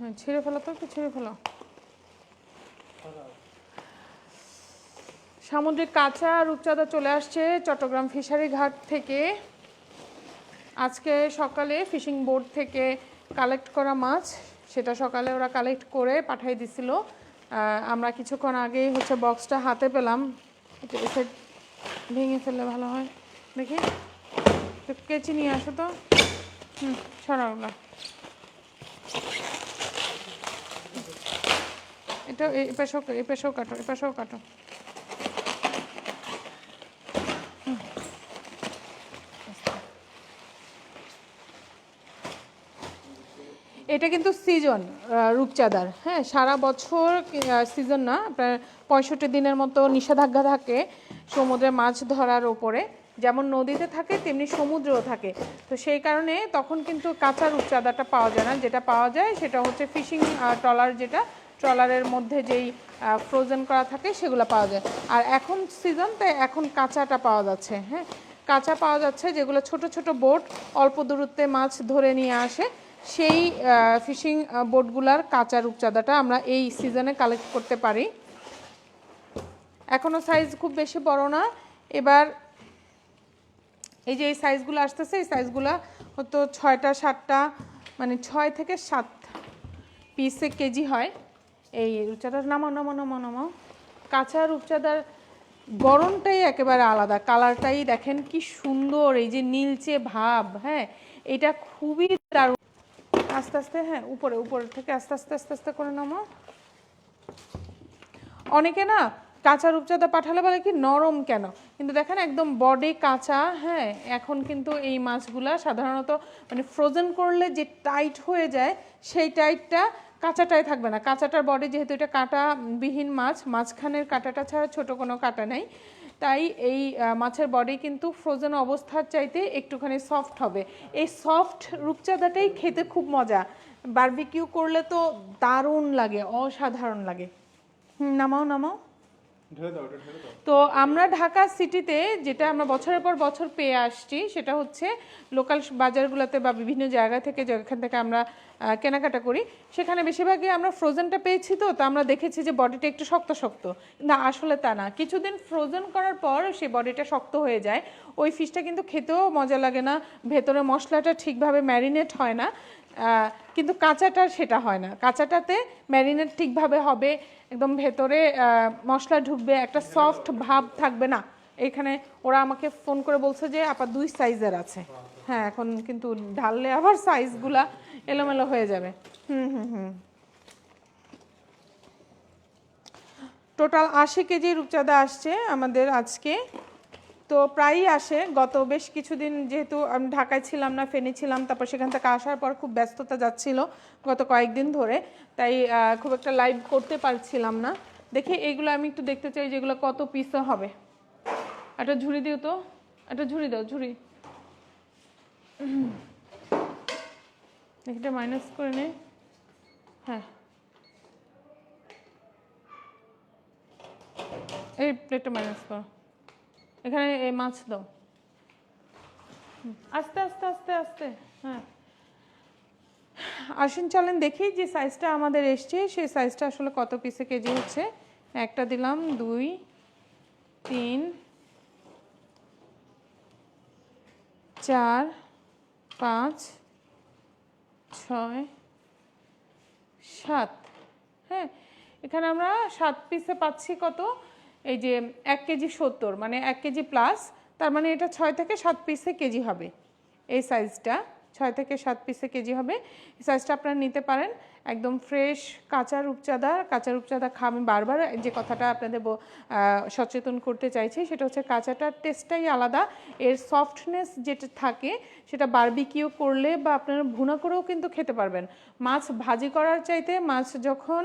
হ্যাঁ ছিঁড়ে ফেলো তো একটু, ছিঁড়ে ফেলো। সামুদ্রিক কাঁচা রূপচাঁদা চলে আসছে চট্টগ্রাম ফিশারি ঘাট থেকে। আজকে সকালে ফিশিং বোর্ড থেকে কালেক্ট করা মাছ, সেটা সকালে ওরা কালেক্ট করে পাঠিয়ে দিছিল। আমরা কিছুক্ষণ আগেই হচ্ছে বক্সটা হাতে পেলাম। এটা এ side ভেঙে ফেললে ভালো হয়। দেখি, একটু কেচি নিয়ে আসো তো। হুম, সরাও এটা এই পাশেও এই পাশেও কাটো এই পাশেও কাটো। এটা কিন্তু সিজন রূপচাঁদার। হ্যাঁ সারা বছর সিজন না, প্রায় পঁয়ষট্টি দিনের মতো নিষেধাজ্ঞা থাকে সমুদ্রে মাছ ধরার ওপরে। যেমন নদীতে থাকে, তেমনি সমুদ্রেও থাকে। তো সেই কারণে তখন কিন্তু কাঁচা রূপচাঁদাটা পাওয়া যায় না। যেটা পাওয়া যায় সেটা হচ্ছে ফিশিং ট্রলার যেটা ট্রলারের মধ্যে যেই ফ্রোজেন করা থাকে সেগুলো পাওয়া যায়। আর এখন সিজন তাই এখন কাঁচাটা পাওয়া যাচ্ছে হ্যাঁ? কাঁচা পাওয়া যাচ্ছে যেগুলো ছোট ছোট বোট অল্প দূরত্বে মাছ ধরে নিয়ে আসে। সেই ফিশিং বোটগুলার কাঁচা রূপচাঁদাটা আমরা এই সিজনে কালেক্ট করতে পারি। এখনও সাইজ খুব বেশি বড় না। এবার এই যে এই সাইজগুলো আসতেছে, এই সাইজগুলো হয়তো ছয়টা, সাতটা মানে ছয় থেকে সাত পিসে কেজি হয়। এই রূপচাঁদার নামাও নামাও নামাও নামাও কাঁচা রূপচাঁদার গরমটাই একেবারে আলাদা। কালারটাই দেখেন কি সুন্দর, এই যে নীলচে ভাব হ্যাঁ? এটা খুবই দারুণ। আস্তে আস্তে হ্যাঁ উপরে উপরে থেকে আস্তে আস্তে আস্তে আস্তে করে নামাও অনেকে না কাঁচা রূপচাঁদা পাঠালে বলে কি নরম কেন? কিন্তু দেখেন একদম বডি কাঁচা হ্যাঁ? এখন কিন্তু এই মাছগুলা সাধারণত মানে ফ্রোজেন করলে যে টাইট হয়ে যায়, সেই টাইটটা কাঁচাটাই থাকবে না। কাঁচাটার বডি যেহেতু এটা কাঁটা বিহীন মাছ, মাঝখানের কাঁটাটা ছাড়া ছোট কোনো কাঁটা নাই। তাই এই মাছের বডি কিন্তু ফ্রোজেন অবস্থার চাইতে একটুখানি সফট হবে। এই সফট রূপচাঁদাটাই খেতে খুব মজা। বারবিকিউ করলে তো দারুণ লাগে, অসাধারণ লাগে। নামাও নামাও। তো আমরা ঢাকা সিটিতে যেটা আমরা বছরের পর বছর পেয়ে আসছি, সেটা হচ্ছে লোকাল বাজারগুলোতে বা বিভিন্ন জায়গা থেকে যেখান থেকে আমরা কেনাকাটা করি, সেখানে বেশিরভাগই আমরা ফ্রোজেনটা পেয়েছি তো তো আমরা দেখেছি যে বডিটা একটু শক্ত শক্ত না, আসলে তা না। কিছুদিন ফ্রোজেন করার পর সে বডিটা শক্ত হয়ে যায়। ওই ফিশটা কিন্তু খেতেও মজা লাগে না, ভেতরে মশলাটা ঠিকভাবে ম্যারিনেট হয় না। কিন্তু কাঁচাটা সেটা হয় না। কাঁচাটাতে ম্যারিনেট ঠিকভাবে হবে, একদম ভেতরে মশলা ঢুকবে, একটা সফট ভাব থাকবে না। এখানে ওরা আমাকে ফোন করে বলছে যে, আপা, দুই সাইজের আছে। হ্যাঁ এখন কিন্তু ঢাললে আবার সাইজগুলা এলোমেলো হয়ে যাবে। হুম হুম হুম। টোটাল আশি কেজি রূপচাঁদা আসছে আমাদের আজকে। তো প্রায়ই আসে। গত বেশ কিছুদিন যেহেতু আমি ঢাকায় ছিলাম না, ফেনি ছিলাম, তারপর সেখান থেকে আসার পর খুব ব্যস্ততা যাচ্ছিল গত কয়েকদিন ধরে। তাই খুব একটা লাইভ করতে পারছিলাম না। দেখি এইগুলো আমি একটু দেখতে চাই যেগুলো কত পিসে হবে। একটা ঝুড়ি দিও তো। একটা ঝুড়ি দাও, ঝুড়ি। এটা মাইনাস করে নে। হ্যাঁ। এই প্লেটটা মাইনাস করো। এখানে এই মাছ দাও। আস্তে আস্তে আস্তে আস্তে হ্যাঁ। আসুন, চলেন দেখি যে সাইজটা আমাদের এসছে। সেই সাইজটা আসলে কত পিসে কেজি হচ্ছে? একটা দিলাম, দুই, তিন, চার, পাঁচ, ছয়, সাত হ্যাঁ। এখানে আমরা সাত পিসে পাচ্ছি কত? এই যে এক কেজি সত্তর মানে এক কেজি প্লাস তার মানে এটা ছয় থেকে সাত পিসে কেজি হবে। এই সাইজটা ছয় থেকে সাত পিসে কেজি হবে। এই সাইজটা আপনারা নিতে পারেন। একদম ফ্রেশ কাঁচা রূপচাঁদা কাঁচা রূপচাঁদা আমি বারবার যে কথাটা আপনাদের সচেতন করতে চাইছি, সেটা হচ্ছে কাঁচাটার টেস্টটাই আলাদা। এর সফটনেস যেটা থাকে, সেটা বারবিকিউ করলে বা আপনারা ভুনা করেও কিন্তু খেতে পারবেন। মাছ ভাজি করার চাইতে মাছ যখন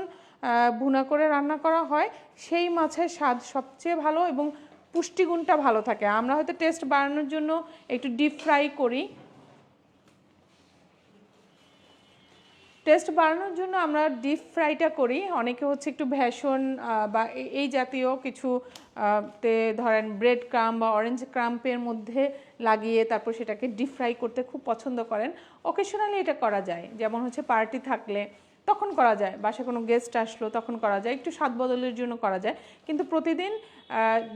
ভুনা করে রান্না করা হয়, সেই মাছের স্বাদ সবচেয়ে ভালো এবং পুষ্টিগুণটা ভালো থাকে। আমরা হয়তো টেস্ট বাড়ানোর জন্য একটু ডিপ ফ্রাই করি। টেস্ট বাড়ানোর জন্য আমরা ডিপ ফ্রাইটা করি। অনেকে হচ্ছে একটু ভ্যাসন বা এই জাতীয় কিছু তে ধরেন ব্রেড ক্রাম বা অরেঞ্জ ক্রাম্পের মধ্যে লাগিয়ে তারপর সেটাকে ডিপ ফ্রাই করতে খুব পছন্দ করেন। অকেশনালি এটা করা যায়। যেমন হচ্ছে পার্টি থাকলে তখন করা যায়। বাসায় কোনো গেস্ট আসলো, তখন করা যায়। একটু স্বাদ বদলের জন্য করা যায়। কিন্তু প্রতিদিন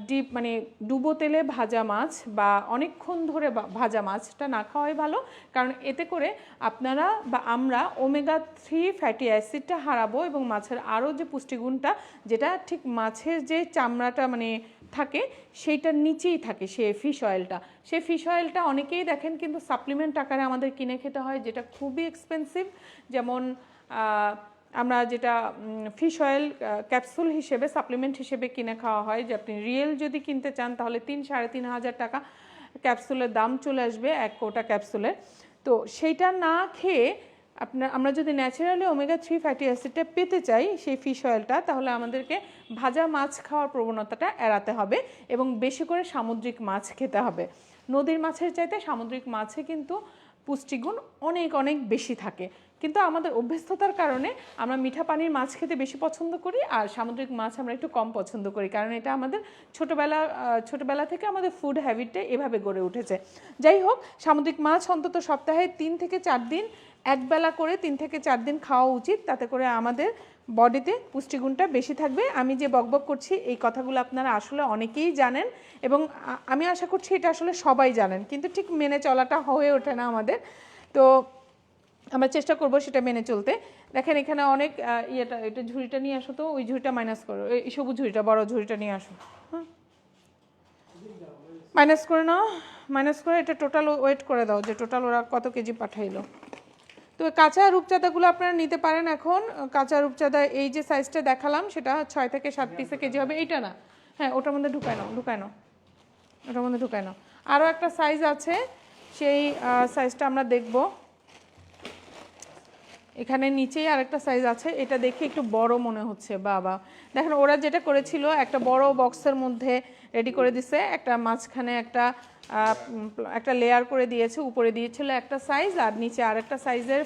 ডিপ মানে ডুবো তেলে ভাজা মাছ বা অনেকক্ষণ ধরে ভাজা মাছটা না খাওয়াই ভালো। কারণ এতে করে আপনারা বা আমরা ওমেগা থ্রি ফ্যাটি অ্যাসিডটা হারাবো এবং মাছের আরও যে পুষ্টিগুণটা, যেটা ঠিক মাছের যে চামড়াটা মানে থাকে, সেইটার নিচেই থাকে সে ফিশ অয়েলটা সেই ফিশ অয়েলটা অনেকেই দেখেন কিন্তু সাপ্লিমেন্ট আকারে আমাদের কিনে খেতে হয়, যেটা খুবই এক্সপেন্সিভ যেমন আমরা যেটা ফিশ অয়েল ক্যাপসুল হিসেবে সাপ্লিমেন্ট হিসেবে কিনে খাওয়া হয়। যে আপনি রিয়েল যদি কিনতে চান, তাহলে তিন, সাড়ে তিন হাজার টাকা ক্যাপসুলের দাম চলে আসবে, এক কোটা ক্যাপসুলের তো সেইটা না খেয়ে আপনার, আমরা যদি ন্যাচারালি ওমেগা থ্রি ফ্যাটি অ্যাসিডটা পেতে চাই, সেই ফিশ অয়েলটা তাহলে আমাদেরকে ভাজা মাছ খাওয়ার প্রবণতাটা এড়াতে হবে এবং বেশি করে সামুদ্রিক মাছ খেতে হবে। নদীর মাছের চাইতে সামুদ্রিক মাছে কিন্তু পুষ্টিগুণ অনেক অনেক বেশি থাকে। কিন্তু আমাদের অভ্যস্ততার কারণে আমরা মিঠা পানির মাছ খেতে বেশি পছন্দ করি আর সামুদ্রিক মাছ আমরা একটু কম পছন্দ করি, কারণ এটা আমাদের ছোটোবেলা ছোটোবেলা থেকে আমাদের ফুড হ্যাবিটটা এভাবে গড়ে উঠেছে। যাই হোক, সামুদ্রিক মাছ অন্তত সপ্তাহে তিন থেকে চার দিন, একবেলা করে তিন থেকে চার দিন খাওয়া উচিত, তাতে করে আমাদের বডিতে পুষ্টিগুণটা বেশি থাকবে। আমি যে বকবক করছি, এই কথাগুলো আপনারা আসলে অনেকেই জানেন এবং আমি আশা করছি এটা আসলে সবাই জানেন, কিন্তু ঠিক মেনে চলাটা হয়ে ওঠে না আমাদের। তো আমরা চেষ্টা করব সেটা মেনে চলতে। দেখেন, এখানে অনেক ইয়েটা, এটা ঝুড়িটা নিয়ে আসো তো, ওই ঝুড়িটা মাইনাস করো। এই সবুজ ঝুড়িটা, বড় ঝুড়িটা নিয়ে আসো। হ্যাঁ? মাইনাস করে নাও মাইনাস করে এটা টোটাল ওয়েট করে দাও, যে টোটাল ওরা কত কেজি পাঠাইলো। তো কাঁচা রূপচাঁদাগুলো আপনারা নিতে পারেন এখন। কাঁচা রূপচাঁদা, এই যে সাইজটা দেখালাম, সেটা ছয় থেকে সাত পিসে কেজি হবে। এইটা না। হ্যাঁ ওটার মধ্যে ঢুকায় নাও ঢুকায় নাও। ওটার মধ্যে ঢুকায় নাও। আরও একটা সাইজ আছে, সেই সাইজটা আমরা দেখব। এখানে নিচেই আরেকটা সাইজ আছে। এটা দেখে একটু বড় মনে হচ্ছে বাবা। দেখেন ওরা যেটা করেছিল একটা বড় বক্সের মধ্যে রেডি করে দিছে একটা মাঝখানে একটা একটা লেয়ার করে দিয়েছে উপরে দিয়েছিল একটা সাইজ আর নিচে আরেকটা সাইজের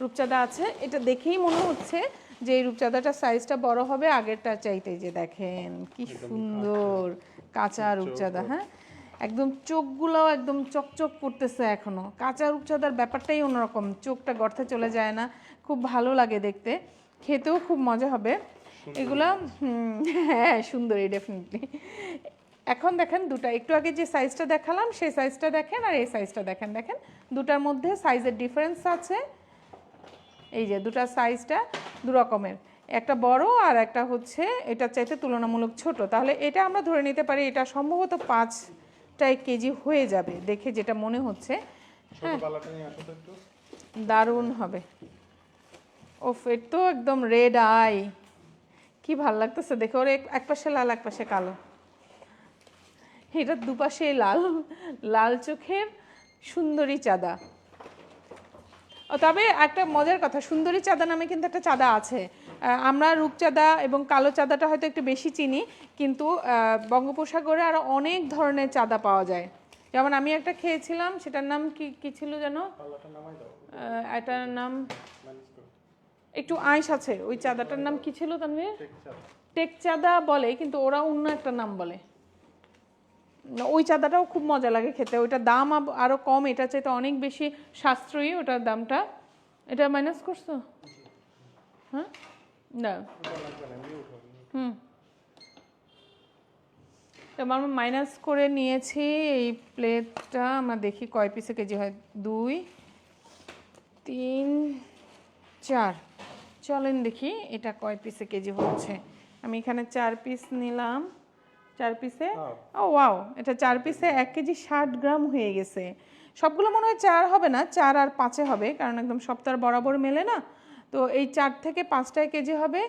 রূপচাঁদা আছে। এটা দেখেই মনে হচ্ছে যে এই রূপচাঁদাটার সাইজটা বড় হবে আগেরটা চাইতে যে দেখেন কি সুন্দর কাঁচা। রূপচাঁদা হ্যাঁ? একদম চোখগুলো একদম চকচক করতেছে এখনও। কাঁচা রূপচাঁদার ব্যাপারটাই অন্যরকম চোখটা গর্তে চলে যায় না খুব ভালো লাগে দেখতে। খেতেও খুব মজা হবে। এগুলো হ্যাঁ সুন্দরই ডেফিনেটলি এখন দেখেন দুটা একটু আগে যে সাইজটা দেখালাম সেই সাইজটা দেখেন আর এই সাইজটা দেখেন। দেখেন দুটার মধ্যে সাইজের ডিফারেন্স আছে। এই যে দুটা সাইজটা দু রকমের। একটা বড় আর একটা হচ্ছে এটা চাইতে তুলনামূলক ছোট। তাহলে এটা আমরা ধরে নিতে পারি এটা সম্ভবত পাঁচটাই কেজি হয়ে যাবে দেখে যেটা মনে হচ্ছে। একটু। দারুণ হবে। ও এর তো একদম রেড আই কি ভালো লাগতেছে দেখে ওর এক- পাশে লাল এক পাশে কালো। এটা দুপাশে লাল লাল চোখের সুন্দরী চাঁদা। ও তবে একটা মজার কথা সুন্দরী চাঁদা নামে কিন্তু একটা চাঁদা আছে। আমরা রূপচাঁদা এবং কালো চাঁদাটা হয়তো একটু বেশি চিনি, কিন্তু বঙ্গোপসাগরে আরও অনেক ধরনের চাঁদা পাওয়া যায়। যেমন আমি একটা খেয়েছিলাম, সেটার নাম কি কি ছিল যেন? এটার নাম একটু আইস আছে, ওই চাঁদাটার নাম কি ছিল তানভীর? টেক চাঁদা বলে, কিন্তু ওরা অন্য একটা নাম বলে। ওই চাঁদাটাও খুব মজা লাগে খেতে, ওইটার দাম আরও আরও কম, এটা চাইতে অনেক বেশি সাশ্রয়ী ওটার দামটা। এটা মাইনাস করছ? হ্যাঁ? না হুম। তো আমরা মাইনাস করে নিয়েছি এই প্লেটটা আমরা দেখি কয় পিসে কেজি হয়? দুই তিন চার। চলেন দেখি এটা কয় পিসে কেজি হচ্ছে। আমি এখানে চার পিস নিলাম। চার পিসে ও ওয়াও এটা চার পিসে এক কেজি ষাট গ্রাম হয়ে গেছে। সবগুলো মনে হয় চার হবে না চার আর পাঁচে হবে কারণ একদম সপ্তাহ বরাবর মেলে না। তো এই চার থেকে পাঁচটায় কেজি হবে।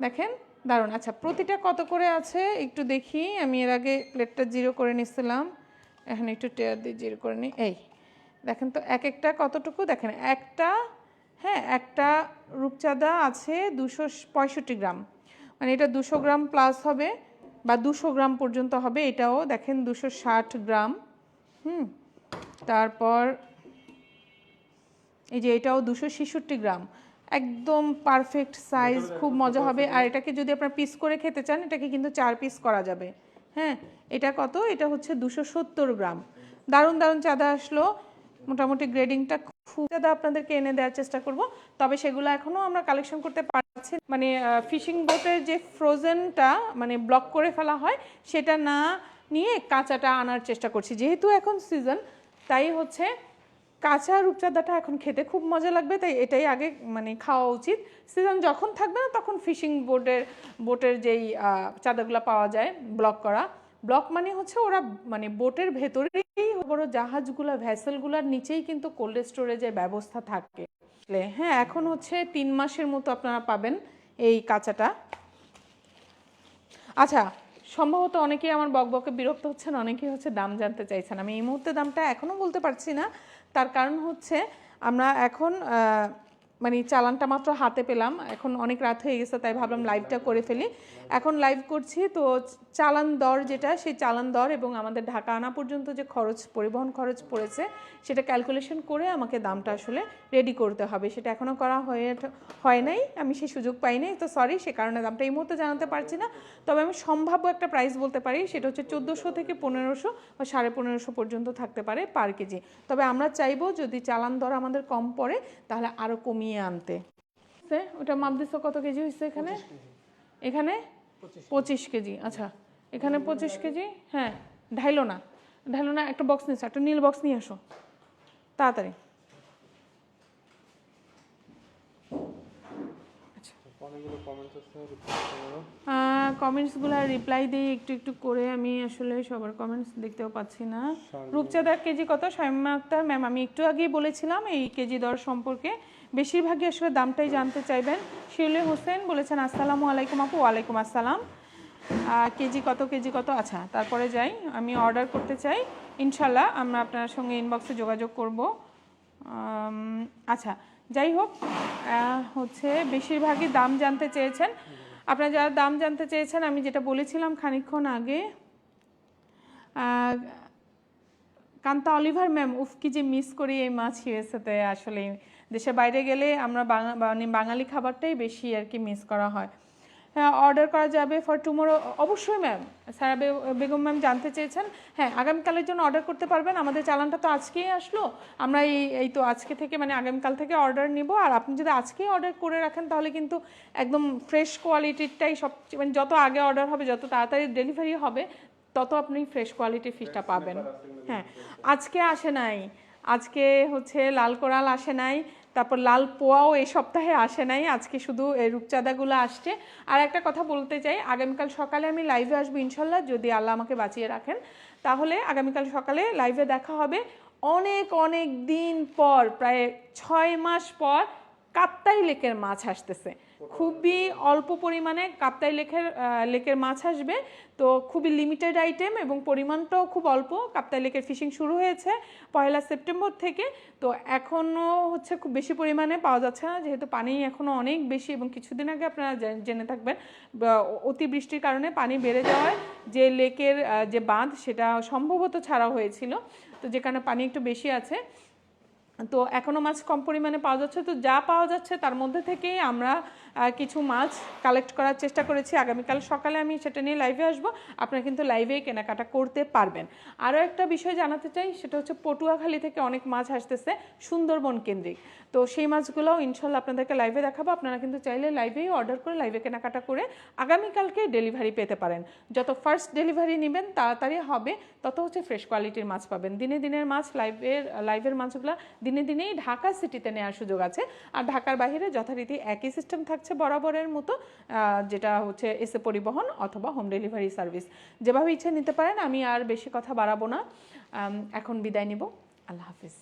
দেখেন, দারুণ। আচ্ছা প্রতিটা কত করে আছে? একটু দেখি। আমি এর আগে প্লেটটা জিরো করে নিছিলাম। এখন একটু টেয়ার দিয়ে জিরো করে নিই। এই, দেখেন তো, এক একটা কতটুকু? দেখেন, একটা হ্যাঁ একটা রূপচাঁদা আছে দুশো পঁয়ষট্টি গ্রাম। মানে এটা দুশো গ্রাম প্লাস হবে বা দুশো গ্রাম পর্যন্ত হবে। এটাও দেখেন দুশো ষাট গ্রাম। হুম, তারপর এই যে এটাও দুশো ছেষট্টি গ্রাম। একদম পারফেক্ট সাইজ খুব মজা হবে। আর এটাকে যদি আপনার পিস করে খেতে চান এটাকে কিন্তু চার পিস করা যাবে। হ্যাঁ এটা কত? এটা হচ্ছে দুশো সত্তর গ্রাম। দারুণ দারুণ চাঁদা আসলো। মোটামুটি গ্রেডিংটা খুব দাদা আপনাদেরকে এনে দেওয়ার চেষ্টা করব। তবে সেগুলো এখনও আমরা কালেকশন করতে পারছি মানে ফিশিং বোটের যে ফ্রোজেনটা মানে ব্লক করে ফেলা হয় সেটা না নিয়ে কাঁচাটা আনার চেষ্টা করছি। যেহেতু এখন সিজন তাই হচ্ছে কাঁচা রূপচাঁদাটা এখন খেতে খুব মজা লাগবে, তাই এটাই আগে মানে খাওয়া উচিত। সিজন যখন থাকবে না, তখন ফিশিং বোটের বোটের যেই চাঁদাগুলো পাওয়া যায় ব্লক করা। ব্লক মানে হচ্ছে ওরা মানে বোটের ভেতরেই বড় জাহাজগুলো ভ্যাসেলগুলোর নিচেই কিন্তু কোল্ড স্টোরেজের ব্যবস্থা থাকে। হ্যাঁ এখন হচ্ছে তিন মাসের মতো আপনারা পাবেন এই কাঁচাটা। আচ্ছা সম্ভবত অনেকেই আমার বকবকে বিরক্ত হচ্ছেন, অনেকেই হচ্ছে দাম জানতে চাইছেন। আমি এই মুহূর্তে দামটা এখনও বলতে পারছি না। তার কারণ হচ্ছে আমরা এখন মানে চালানটা মাত্র হাতে পেলাম। এখন অনেক রাত হয়ে গেছে, তাই ভাবলাম লাইভটা করে ফেলি। এখন লাইভ করছি, তো চালান দর যেটা, সেই চালান দর এবং আমাদের ঢাকা আনা পর্যন্ত যে খরচ, পরিবহন খরচ পড়েছে, সেটা ক্যালকুলেশন করে আমাকে দামটা আসলে রেডি করতে হবে। সেটা এখনও করা হয়ে, হয় নাই, আমি সেই সুযোগ পাই নাই, তো সরি সে কারণে দামটা এই মুহূর্তে জানাতে পারছি না। তবে আমি সম্ভাব্য একটা প্রাইস বলতে পারি, সেটা হচ্ছে চোদ্দোশো থেকে পনেরোশো বা সাড়ে পনেরোশো পর্যন্ত থাকতে পারে পার কেজি। তবে আমরা চাইব যদি চালান দর আমাদের কম পড়ে, তাহলে আরও কমিয়ে আনতে। সে, ওটা মাপ দিছো কত কেজি হয়েছে এখানে? এখানে? পঁচিশ কেজি। আচ্ছা। এখানে পঁচিশ কেজি? হ্যাঁ ঢাইলো না। ঢাইলো না একটা বক্স নিয়েছো একটা নীল বক্স নিয়ে আসো। তাড়াতাড়ি। কমেন্টস কমেন্টসগুলো রিপ্লাই দিই একটু একটু করে আমি আসলে সবার কমেন্টস দেখতেও পাচ্ছি না। রূপচাঁদার কেজি কত? শামিমা আক্তার ম্যাম আমি একটু আগেই বলেছিলাম এই কেজি দর সম্পর্কে। বেশিরভাগই আসলে দামটাই জানতে চাইবেন। শিউলি হোসেন বলেছেন, আসসালামু আলাইকুম আপু, ওয়ালাইকুম আসসালাম। কেজি কত কেজি কত? আচ্ছা তারপরে যাই। আমি অর্ডার করতে চাই। ইনশাল্লাহ আমরা আপনার সঙ্গে ইনবক্সে যোগাযোগ করব। আচ্ছা যাই হোক হচ্ছে বেশিরভাগই দাম জানতে চেয়েছেন। আপনারা যারা দাম জানতে চেয়েছেন, আমি যেটা বলেছিলাম খানিকক্ষণ আগে কান্তা অলিভার ম্যাম, উফ, কি যে মিস করি এই মাছ ইউএসএতে আসলে। দেশের বাইরে গেলে আমরা মানে বাঙালি খাবারটাই বেশি আর কি মিস করা হয়। হ্যাঁ অর্ডার করা যাবে ফর টুমোরো অবশ্যই ম্যাম সারা বেগম ম্যাম জানতে চেয়েছেন। হ্যাঁ আগামীকালের জন্য অর্ডার করতে পারবেন। আমাদের চালানটা তো আজকেই আসলো। আমরা এই এই তো আজকে থেকে মানে আগামীকাল থেকে অর্ডার নিব। আর আপনি যদি আজকেই অর্ডার করে রাখেন, তাহলে কিন্তু একদম ফ্রেশ কোয়ালিটিরটাই সবচেয়ে মানে যত আগে অর্ডার হবে, যত তাড়াতাড়ি ডেলিভারি হবে, তত আপনি ফ্রেশ কোয়ালিটির ফিশটা পাবেন। হ্যাঁ আজকে আসে নাই। আজকে হচ্ছে লাল কোরাল আসে নাই, তারপর লাল পোয়াও এই সপ্তাহে আসে নাই, আজকে শুধু এই রূপচাঁদাগুলো আসছে। আর একটা কথা বলতে চাই, আগামীকাল সকালে আমি লাইভে আসব ইনশাল্লাহ, যদি আল্লাহ আমাকে বাঁচিয়ে রাখেন। তাহলে আগামীকাল সকালে লাইভে দেখা হবে অনেক অনেক দিন পর, প্রায় ছয় মাস পর কাপ্তাই লেকের মাছ আসতেছে। খুবই অল্প পরিমাণে কাপ্তাই লেকের লেকের মাছ আসবে। তো খুবই লিমিটেড আইটেম এবং পরিমাণটাও খুব অল্প। কাপ্তাই লেকের ফিশিং শুরু হয়েছে পয়লা সেপ্টেম্বর থেকে। তো এখনও হচ্ছে খুব বেশি পরিমাণে পাওয়া যাচ্ছে না। যেহেতু পানি এখনও অনেক বেশি এবং কিছুদিন আগে আপনারা জেনে থাকবেন অতিবৃষ্টির কারণে পানি বেড়ে যাওয়ায় যে লেকের যে বাঁধ সেটা সম্ভবত ছাড়া হয়েছিল। তো যে কারণে পানি একটু বেশি আছে। তো এখনও মাছ কম পরিমাণে পাওয়া যাচ্ছে। তো যা পাওয়া যাচ্ছে তার মধ্যে থেকেই আমরা কিছু মাছ কালেক্ট করার চেষ্টা করেছি। আগামীকাল সকালে আমি সেটা নিয়ে লাইভে আসব। আপনারা কিন্তু লাইভেই কেনাকাটা করতে পারবেন। আরও একটা বিষয় জানাতে চাই, সেটা হচ্ছে পটুয়াখালী থেকে অনেক মাছ আসতেছে সুন্দরবন কেন্দ্রিক। তো সেই মাছগুলোও ইনশাল্লাহ আপনাদেরকে লাইভে দেখাবো। আপনারা কিন্তু চাইলে লাইভেই অর্ডার করে লাইভে কেনাকাটা করে আগামীকালকে ডেলিভারি পেতে পারেন। যত ফার্স্ট ডেলিভারি নেবেন, তাড়াতাড়ি হবে, তত হচ্ছে ফ্রেশ কোয়ালিটির মাছ পাবেন। দিনে দিনের মাছ লাইভের লাইভের মাছগুলো দিনে দিনেই ঢাকা সিটিতে নেওয়ার সুযোগ আছে। আর ঢাকার বাইরে যথারীতি একই সিস্টেম থাকছে। বরাবরের মতো যেটা হচ্ছে এসে পরিবহন অথবা হোম ডেলিভারি সার্ভিস যেভাবে ইচ্ছে নিতে পারেন, আমি আর বেশি কথা বাড়াবো না। এখন বিদায় নিব। আল্লাহ হাফিজ।